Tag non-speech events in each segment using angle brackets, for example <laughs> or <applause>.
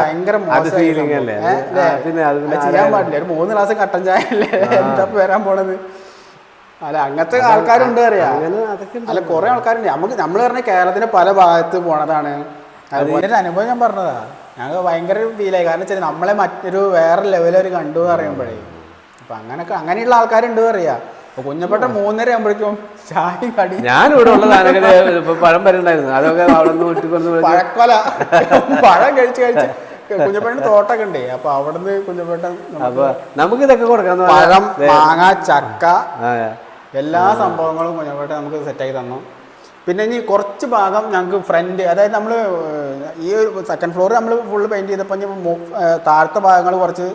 ഭയങ്കര അത് ഫീലിംഗ് അല്ലേ? പിന്നെ അത് ചെയ്യാൻ പാടില്ല. ഒരു മൂന്ന് ക്ലാസ് കട്ടൻ ചായ അല്ലേ? എന്താ വരാൻ പോണത്? അല്ല അങ്ങനത്തെ ആൾക്കാരുണ്ട് അറിയാം. അല്ല കുറെ ആൾക്കാരുണ്ട്. നമുക്ക് നമ്മൾ പറഞ്ഞ കേരളത്തിന്റെ പല ഭാഗത്ത് പോണതാണ്. അതുപോലെ ഒരു അനുഭവം ഞാൻ പറഞ്ഞതാ. ഞങ്ങൾക്ക് ഭയങ്കര ഫീലായി കാരണം വെച്ചാൽ നമ്മളെ മറ്റൊരു വേറെ ലെവലൊരു കണ്ടു എന്ന് പറയുമ്പോഴേ. അപ്പൊ അങ്ങനൊക്കെ അങ്ങനെയുള്ള ആൾക്കാരുണ്ട് അറിയാം കുഞ്ഞപ്പെട്ട മൂന്നര ആകുമ്പോഴേക്കും ചായ കടി ഞാൻ ഇവിടെ ഉള്ള സാധനങ്ങൾ പഴം വരണ്ടായിരുന്നു അതൊക്കെ അവിടെ നിന്ന് പഴക്കൊല. പഴം കഴിച്ച് കഴിച്ച്. കുഞ്ഞപ്പേട്ടന് തോട്ടൊക്കെ ഉണ്ടേ അപ്പൊ അവിടുന്ന് കുഞ്ഞപ്പേട്ടൻ അപ്പൊ നമുക്ക് ഇതൊക്കെ കൊടുക്കാം പഴം മാങ്ങ ചക്ക എല്ലാ സംഭവങ്ങളും കുഞ്ഞപ്പേട്ടൻ നമുക്ക് സെറ്റാക്കി തന്നു. പിന്നെ ഇനി കുറച്ച് ഭാഗം ഞങ്ങൾക്ക് ഫ്രണ്ട് അതായത് നമ്മൾ ഈ സെക്കൻഡ് ഫ്ലോർ നമ്മൾ ഫുള്ള് പെയിന്റ് ചെയ്തപ്പോൾ ഇനി താഴത്തെ ഭാഗങ്ങൾ കുറച്ച്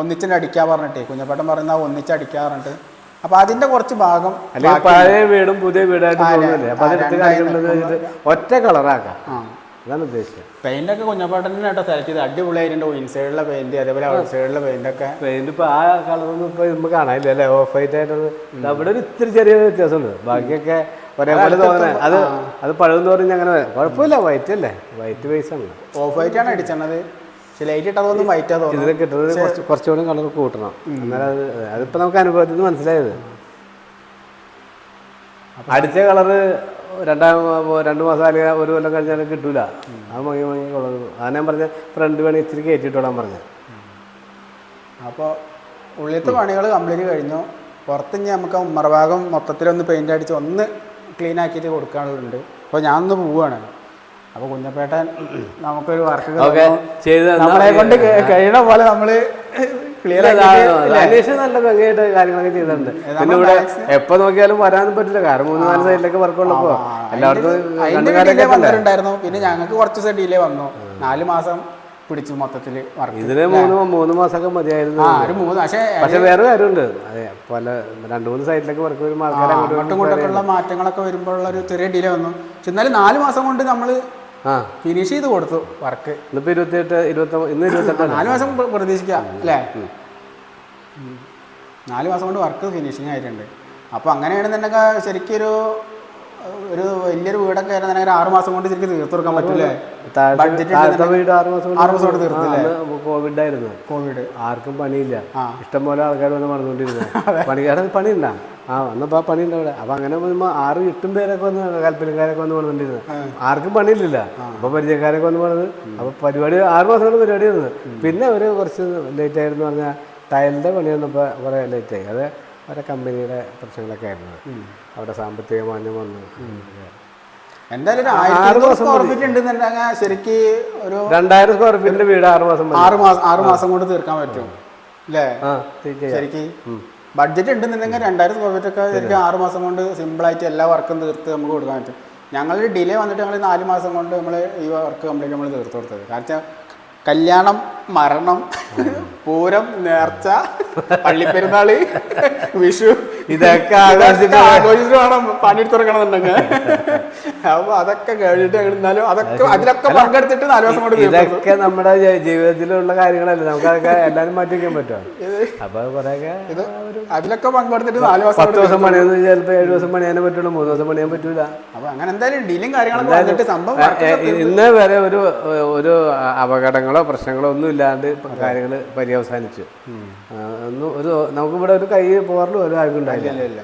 ഒന്നിച്ചിട്ട് അടിക്കാൻ പറഞ്ഞിട്ടേ കുഞ്ഞപ്പേട്ടൻ പറയുന്ന ഒന്നിച്ച് അടിക്കാൻ പറഞ്ഞിട്ട്. അപ്പോൾ അതിന്റെ കുറച്ച് ഭാഗം പഴയ വീടും പുതിയ വീടായിട്ട് അപ്പൊ ഒറ്റ കളറാക്കാം അതാണ് ഉദ്ദേശിച്ചത് പെയിന്റ് ഒക്കെ കുഞ്ഞപ്പേട്ടനെ കേട്ടോ സെലക്ട് ചെയ്ത് അടിപൊളിയായിട്ടുണ്ട് ഇൻസൈഡിലെ പെയിന്റ് അതേപോലെ ഔട്ട് സൈഡിലെ പെയിന്റ് ഒക്കെ. പെയിന്റ് ഇപ്പൊ ആ കളറൊന്നും ഇപ്പൊ നമുക്ക് കാണാനില്ല അല്ലേ? ഓഫ് വൈറ്റ് ആയിട്ടത് അവിടെ ഒരു ഇത്തിരി ചെറിയ വ്യത്യാസമുണ്ട്. ബാക്കിയൊക്കെ ഒരേപോലെ തോന്നണേ. അത് അത് പഴം തോന്നി അങ്ങനെ കുഴപ്പമില്ല വൈറ്റ് അല്ലേ? വൈറ്റ് ബേസ് ആണ്. ഓഫ് വൈറ്റ് ആണ് അടിച്ചത് ഇതിന് കിട്ടുന്നത് കുറച്ച് കുറച്ചുകൂടി കളർ കൂട്ടണം. എന്നാലും അത് അതിപ്പോ നമുക്ക് അനുഭവത്തിൽ നിന്ന് മനസ്സിലായത്. അടിച്ച കളറ് രണ്ടാം രണ്ട് മാസം അല്ലെങ്കിൽ ഒരു കൊല്ലം കഴിഞ്ഞാൽ കിട്ടൂല. അത് മങ്ങി മങ്ങി കൊള്ളും അതാണ് ഞാൻ പറഞ്ഞ ഫ്രണ്ട് വേണമെങ്കിൽ ഇച്ചിരി കയറ്റിട്ടോടാൻ പറഞ്ഞു. അപ്പോൾ ഉള്ളിലത്തെ പണികൾ കംപ്ലീറ്റ് കഴിഞ്ഞു. പുറത്ത് ഇനി നമുക്ക് ആ ഉമ്മറഭാഗം മൊത്തത്തിലൊന്ന് പെയിന്റ് അടിച്ച് ഒന്ന് ക്ലീൻ ആക്കിയിട്ട് കൊടുക്കാനുണ്ട് അപ്പോൾ ഞാനൊന്ന് പോവുകയാണ് അപ്പോൾ കുഞ്ഞപ്പേട്ടൻ നമുക്കൊരു വർക്ക് നമ്മളെ കൊണ്ട് കഴി- കഴിയണ പോലെ നമ്മൾ ക്ലിയർ അന്വേഷണം നല്ല ഭംഗിയായിട്ട് കാര്യങ്ങളൊക്കെ ചെയ്തിട്ടുണ്ട്. പിന്നെ ഇവിടെ എപ്പോ നോക്കിയാലും വരാനും പറ്റില്ല. കാരണം മൂന്ന് നാല് സൈഡിലൊക്കെ വർക്ക് ഉള്ളപ്പോ. എല്ലായിടത്തും വന്നിട്ടുണ്ടായിരുന്നു. പിന്നെ ഞങ്ങൾക്ക് കുറച്ച് ഡിലേ വന്നു. നാല് മാസം പിടിച്ചു മൊത്തത്തിൽ വർക്ക് ഇതിന് മൂന്ന് മൂന്ന് മാസമൊക്കെ മതിയായിരുന്നു. ആ ഒരു മൂന്ന് പക്ഷേ പക്ഷെ വേറെ കാര്യമുണ്ട്. അതെ പല രണ്ട് മൂന്ന് സൈഡിലൊക്കെ വർക്ക് വരുമ്പോൾ അങ്ങോട്ട് അങ്ങോട്ടും ഇങ്ങോട്ടൊക്കെയുള്ള മാറ്റങ്ങളൊക്കെ വരുമ്പോഴുള്ള ഒരു ചെറിയ ഡിലേ വന്നു. പക്ഷെ എന്നാലും നാല് മാസം കൊണ്ട് നമ്മൾ ആ. ഫിനിഷ് ചെയ്ത് കൊടുത്തു വർക്ക് ഇന്നിപ്പോ ഇരുപത്തിയെട്ട് ഇരുപത്തി ഇന്ന് ഇരുപത്തെട്ട് നാല് മാസം പ്രതീക്ഷിക്കാം അല്ലേ. നാല് മാസം കൊണ്ട് വർക്ക് ഫിനിഷിങ് ആയിട്ടുണ്ട്. അപ്പോൾ അങ്ങനെയാണെന്നുണ്ടെങ്കിൽ ശരിക്കൊരു ഒരു വലിയൊരു വീടൊക്കെ ആയിരുന്നെങ്കിൽ ആറ് മാസം കൊണ്ട് ശരിക്കും തീർത്തു കൊടുക്കാൻ പറ്റില്ലേ? കോവിഡ് ആയിരുന്നു. കോവിഡ് ആർക്കും പണിയില്ല. ഇഷ്ടം പോലെ ആൾക്കാർ വന്ന് മറന്നുകൊണ്ടിരുന്നത് <laughs> പണിക്കാരൻ ഉണ്ടാ ആ വന്നപ്പോ പണി പണിയുണ്ട് അവിടെ. അപ്പൊ അങ്ങനെ വരുമ്പോ ആറ് എട്ടും പേരൊക്കെ വന്ന് കൽപ്പനക്കാരൊക്കെ വന്ന് പണിതുകൊണ്ടിരുന്നത് ആർക്കും പണിയില്ല. അപ്പൊ പരിചയക്കാരൊക്കെ വന്ന് പറഞ്ഞത് അപ്പൊ പരിപാടി ആറ് മാസം കൊണ്ട് പരിപാടി ആയിരുന്നു പിന്നെ അവർ കുറച്ച് ലേറ്റ് ആയിരുന്നു പറഞ്ഞാൽ ടൈലിന്റെ പണി ഇപ്പോൾ കുറേ ലേറ്റായി. അത് അവരെ കമ്പനിയുടെ പ്രശ്നങ്ങളൊക്കെ ആയിരുന്നു. അവിടെ സാമ്പത്തിക മാന്യം വന്നു. എന്തായാലും സ്ക്വയർ ഫീറ്റ് ഉണ്ടെന്നുണ്ടെങ്കിൽ ശരിക്ക് ഒരു രണ്ടായിരം സ്ക്വയർ ഫീറ്റിന്റെ വീട് ആറ് മാസം. ആറ് മാസം ആറ് മാസം കൊണ്ട് തീർക്കാൻ പറ്റും. അല്ലേ ശരിക്ക് ബഡ്ജറ്റ് ഉണ്ടെന്നുണ്ടെങ്കിൽ രണ്ടായിരം സ്ക്വയർ ഫീറ്റ് ഒക്കെ ശരിക്കും ആറ് മാസം കൊണ്ട് സിമ്പിളായിട്ട് എല്ലാ വർക്കും തീർത്ത് നമുക്ക് കൊടുക്കാൻ പറ്റും. ഞങ്ങളൊരു ഡിലേ വന്നിട്ട് ഞങ്ങൾ നാല് മാസം കൊണ്ട് നമ്മൾ ഈ വർക്ക് കംപ്ലീറ്റ് നമ്മൾ തീർത്ത് കൊടുത്തത്. കാരണം കല്യാണം മരണം പൂരം നേർച്ച. പള്ളിപ്പെരുന്നാൾ വിഷു ഇതൊക്കെ ആഘോഷിച്ചിട്ട് വേണം. പണിയെടുത്ത് അപ്പൊ അതൊക്കെ കഴിഞ്ഞിട്ട് എന്നാലും അതൊക്കെ അതിലൊക്കെ പങ്കെടുത്തിട്ട് നാല് ദിവസം കൊണ്ട് ഇതൊക്കെ നമ്മുടെ ജീവിതത്തിലുള്ള കാര്യങ്ങളല്ലേ. നമുക്ക് അതൊക്കെ എല്ലാരും മാറ്റി വയ്ക്കാൻ പറ്റുമോ? അപ്പൊ കുറെയൊക്കെ അതിലൊക്കെ പങ്കെടുത്തിട്ട് നാല് ദിവസം പത്ത് ദിവസം പണിയൊന്നും ചിലപ്പോ ഏഴ് ദിവസം പണിയാനേ പറ്റുള്ളൂ. മൂന്ന് ദിവസം പണിയാൻ പറ്റൂല. അപ്പൊ അങ്ങനെ എന്തായാലും ഡീലും കാര്യങ്ങളൊക്കെ വന്നിട്ട് സംഭവം ഇന്ന് വരെ ഒരു ഒരു അപകടങ്ങളോ പ്രശ്നങ്ങളോ ഒന്നും ഇല്ലാണ്ട് കാര്യങ്ങൾ പര്യവസാനിച്ചു. ഒന്നും ഒരു നമുക്കിവിടെ ഒരു കൈ പോറലും ഒരു ആർക്കും ഉണ്ടായില്ല ഇല്ല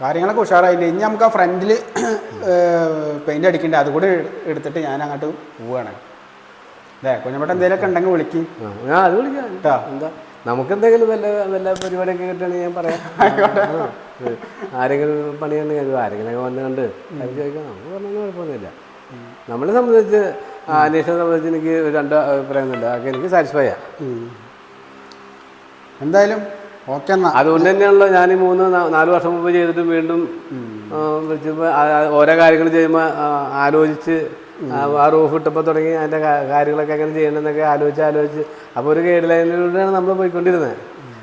കാര്യങ്ങളൊക്കെ ഉഷാറായില്ല? ഇനി നമുക്ക് ആ ഫ്രണ്ടിൽ പെയിന്റ് അടിക്കണ്ടേ? അതുകൂടി എടുത്തിട്ട് ഞാൻ അങ്ങോട്ട് പോവുകയാണ് അല്ലേ കുഞ്ഞമ്മട്ട എന്തെങ്കിലുമൊക്കെ ഉണ്ടെങ്കിൽ വിളിക്ക്. ഞാൻ അത് വിളിക്കാം. കേട്ടോ എന്താ നമുക്ക് എന്തെങ്കിലും വല്ല വല്ല പരിപാടിയൊക്കെ കിട്ടുകയാണെങ്കിൽ ഞാൻ പറയാം. ആരെങ്കിലും പണിയുണ്ടെങ്കിൽ ആരെങ്കിലും വന്ന് കണ്ട് അത് ചോദിക്കാം. നമുക്ക് പറഞ്ഞാൽ കുഴപ്പമൊന്നുമില്ല. നമ്മളെ സംബന്ധിച്ച് അന്വേഷണം സംബന്ധിച്ച് എനിക്ക് രണ്ട് അഭിപ്രായമൊന്നുമില്ല അതൊക്കെ എനിക്ക് സാറ്റിസ്ഫൈ ആണ് എന്തായാലും ഓക്കെ എന്നാ. അതുകൊണ്ട് തന്നെയാണല്ലോ ഞാൻ ഈ മൂന്ന് നാല് വർഷം മുമ്പ് ചെയ്തിട്ട് വീണ്ടും വിളിച്ചപ്പോൾ ഓരോ കാര്യങ്ങൾ ചെയ്യുമ്പോൾ ആലോചിച്ച് ആ, റൂഫ് ഇട്ടപ്പോൾ തുടങ്ങി അതിന്റെ കാര്യങ്ങളൊക്കെ എങ്ങനെ ചെയ്യണമെന്നൊക്കെ ആലോചിച്ച് ആലോചിച്ച്. അപ്പോൾ ഒരു ഗൈഡ് ലൈനിലൂടെയാണ് നമ്മൾ പോയിക്കൊണ്ടിരുന്നത്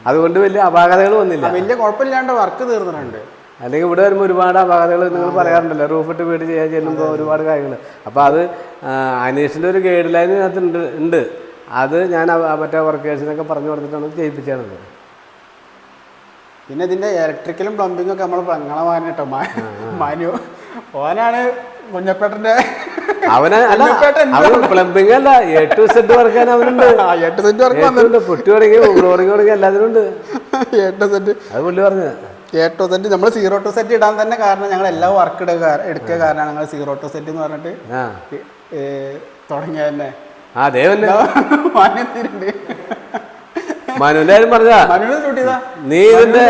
അതുകൊണ്ട് വലിയ അപാകതകൾ വന്നില്ല. വലിയ കുഴപ്പമില്ലാണ്ട് വർക്ക് തീർന്നിട്ടുണ്ട്. അല്ലെങ്കിൽ ഇവിടെ വരുമ്പോൾ ഒരുപാട് അപാകതകൾ നിങ്ങൾ പറയാറുണ്ടല്ലോ. റൂഫിട്ട് വീട് ചെയ്യാൻ ചെല്ലുമ്പോൾ ഒരുപാട് കാര്യങ്ങൾ അപ്പോൾ അത് അനീഷിന്റെ ഒരു ഗൈഡ് ലൈൻ ഇതിനകത്ത് ഉണ്ട് ഉണ്ട്. അത് ഞാൻ മറ്റേ വർക്കേഴ്സിനൊക്കെ പറഞ്ഞു കൊടുത്തിട്ടാണ് ചെയ്യിപ്പിച്ചത് പിന്നെ ഇതിന്റെ ഇലക്ട്രിക്കലും പ്ലംബിങ്ങും ഒക്കെ നമ്മൾ പെങ്ങളെ മാനിട്ടോ മാനു ഓനാണ് കുഞ്ഞപ്പേട്ടന്റെ അവന് അല്ല അവൻ പ്ലംബിംഗ് അല്ല എട്ട് സെറ്റ് വർക്കാൻ അവനുണ്ട്. എട്ട് സെന്റ് വർക്ക് വന്നിട്ടുണ്ട്. പൊട്ടി തുടങ്ങി ഫ്ലോറിംഗ് തുടങ്ങി എല്ലാത്തിനും ഉണ്ട്. എട്ട് സെന്റ് അത് പുള്ളി പറഞ്ഞു. എട്ടോ സെറ്റ് നമ്മൾ സീറോ ടു സെറ്റ് ഇടാൻ തന്നെ കാരണം ഞങ്ങൾ എല്ലാ വർക്ക് എടുക്കുക എടുക്കുക കാരണം ഞങ്ങൾ സീറോ ടു സെറ്റ് എന്ന് പറഞ്ഞിട്ട് തുടങ്ങിയ തന്നെ. ആ മാന്യത്തിരുണ്ട് മനുവിന്റെ കാര്യം പറഞ്ഞാ നീ ഇതിന്റെ.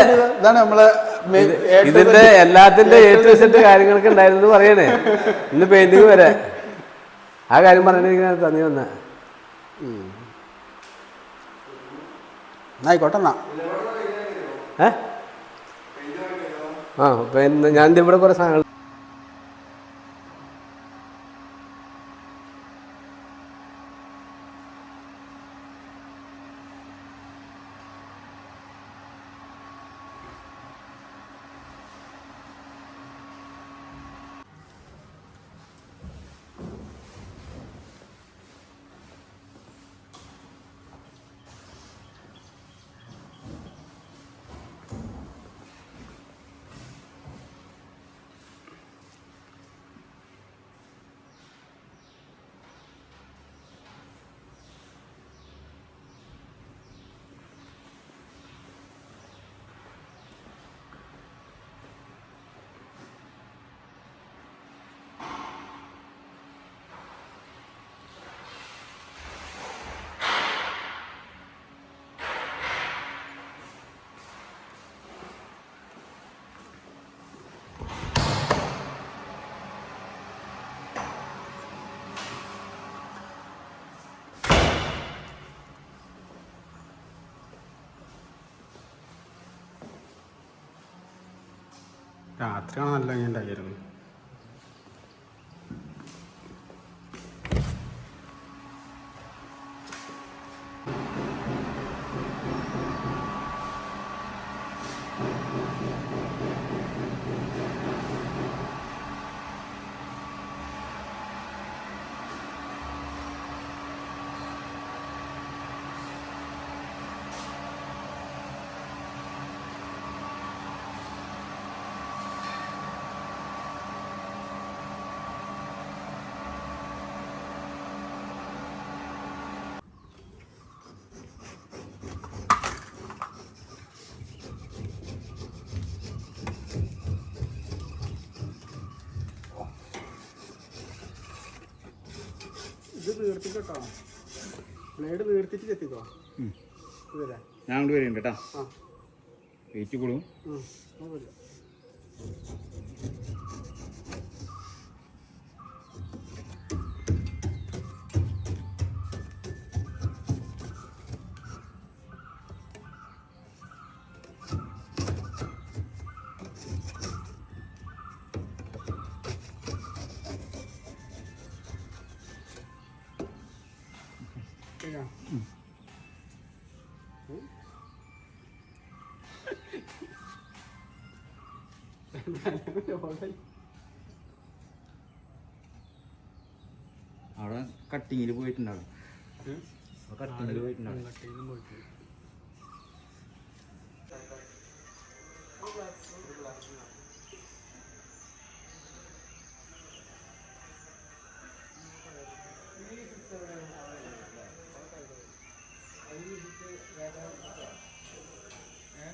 ഇതിന്റെ എല്ലാത്തിന്റെ ഏറ്റവും സെറ്റ് കാര്യങ്ങളൊക്കെ ഉണ്ടായിരുന്നു പറയണേ. ഇന്ന് പെയിന്റിങ് വരെ. ആ കാര്യം പറഞ്ഞിരിക്കുന്ന തന്നി വന്ന. ആയിക്കോട്ടെ എന്നാ. ഏ? ആ പിന്നെ ഞാൻ ഇവിടെ കുറെ സാധനങ്ങൾ രാത്രിയാണ് നല്ല ഉണ്ടായിരുന്നു ബ്ലേഡ് ചെത്തിക്കോ ഇതല്ലേ ഞാൻ അങ്ങോട്ട് വരുന്നുണ്ട് കേട്ടോ വെയിറ്റ് കൂടും കുഴപ്പമില്ല. കേക്കാം. അവിടെ കട്ടിങ്ങിൽ പോയിട്ടുണ്ടാവും. കട്ടിങ്ങിൽ പോയിട്ടുണ്ടാവും. കട്ടിയിലും പോയിട്ട് ആ